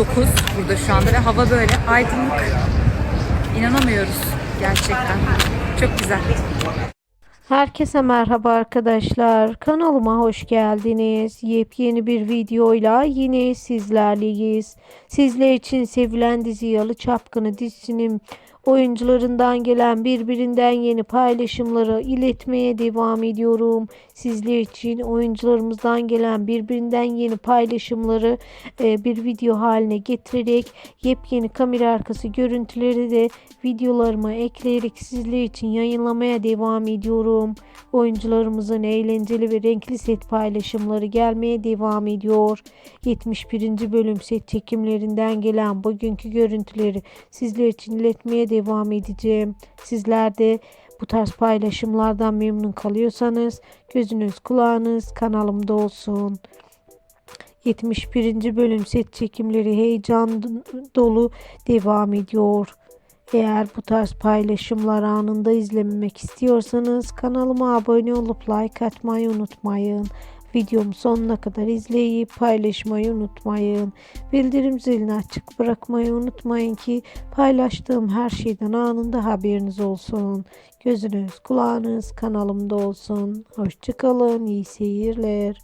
9 burada şu anda ve hava böyle aydınlık. İnanamıyoruz gerçekten. Çok güzel. Herkese merhaba arkadaşlar. Kanalıma hoş geldiniz. Yepyeni bir videoyla yine sizlerleyiz. Sizler için sevilen dizi Yalı Çapkını dizisinin oyuncularından gelen birbirinden yeni paylaşımları iletmeye devam ediyorum. Sizler için oyuncularımızdan gelen birbirinden yeni paylaşımları e, bir video haline getirerek yepyeni kamera arkası görüntüleri de videolarıma ekleyerek sizler için yayınlamaya devam ediyorum. Oyuncularımızın eğlenceli ve renkli set paylaşımları gelmeye devam ediyor. 71. bölüm set çekimlerinden gelen bugünkü görüntüleri sizler için iletmeye devam edeceğim. Sizler de bu tarz paylaşımlardan memnun kalıyorsanız gözünüz kulağınız kanalımda olsun. 71. bölüm set çekimleri heyecan dolu devam ediyor. Eğer bu tarz paylaşımlar anında izlemek istiyorsanız kanalıma abone olup like atmayı unutmayın. Videomu sonuna kadar izleyip paylaşmayı unutmayın. Bildirim zilini açık bırakmayı unutmayın ki paylaştığım her şeyden anında haberiniz olsun. Gözünüz kulağınız kanalımda olsun. Hoşçakalın iyi seyirler.